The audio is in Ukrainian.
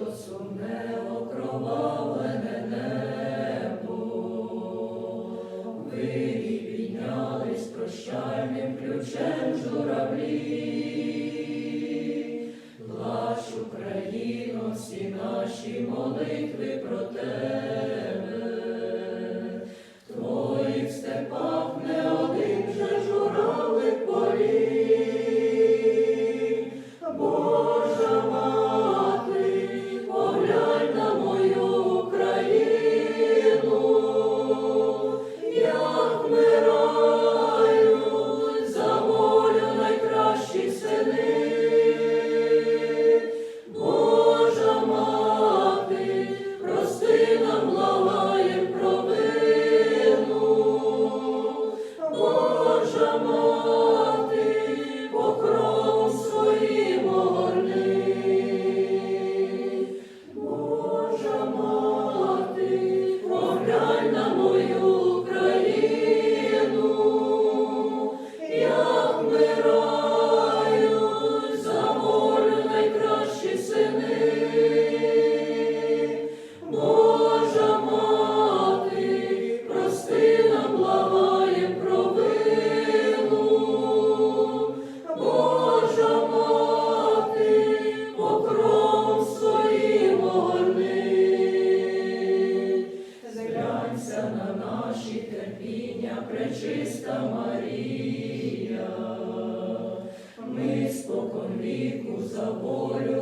то сумне окровавлене небо, вирі піднялись прощальним ключем журавлі, плач Україно, всі наші молитви про тебе. терпіння, пречиста Марія, ми споконвіку за волю.